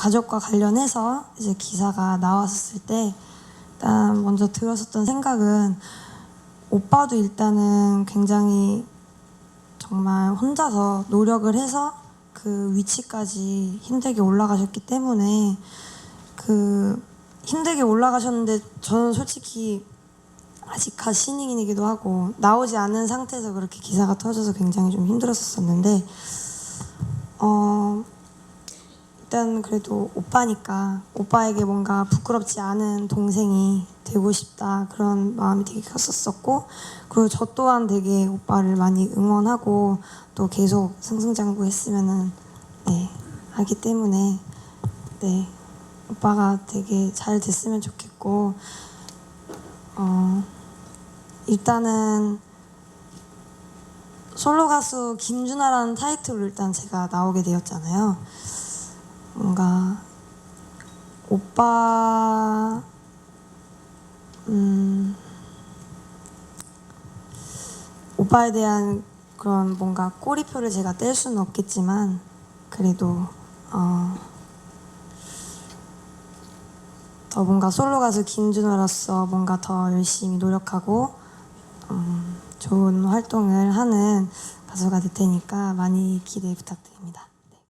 가족과 관련해서 이제 기사가 나왔을 때 일단 먼저 들었었던 생각은 오빠도 일단은 굉장히 정말 혼자서 노력을 해서 그 위치까지 힘들게 올라가셨기 때문에 그 힘들게 올라가셨는데 저는 솔직히 아직 갓 신인이기도 하고 나오지 않은 상태에서 그렇게 기사가 터져서 굉장히 좀 힘들었었는데 어 일단 그래도 오빠니까 오빠에게 뭔가 부끄럽지 않은 동생이 되고 싶다 그런 마음이 되게 컸었었고 그리고 저 또한 되게 오빠를 많이 응원하고 또 계속 승승장구 했으면은 네 하기 때문에 네 오빠가 되게 잘 됐으면 좋겠고 어 일단은 솔로 가수 김준하라는 타이틀로 일단 제가 나오게 되었잖아요. 뭔가 오빠 음 오빠에 대한 그런 뭔가 꼬리표를 제가 뗄 수는 없겠지만 그래도 어, 더 뭔가 솔로 가수 김준호로서 뭔가 더 열심히 노력하고 음, 좋은 활동을 하는 가수가 될 테니까 많이 기대 부탁드립니다.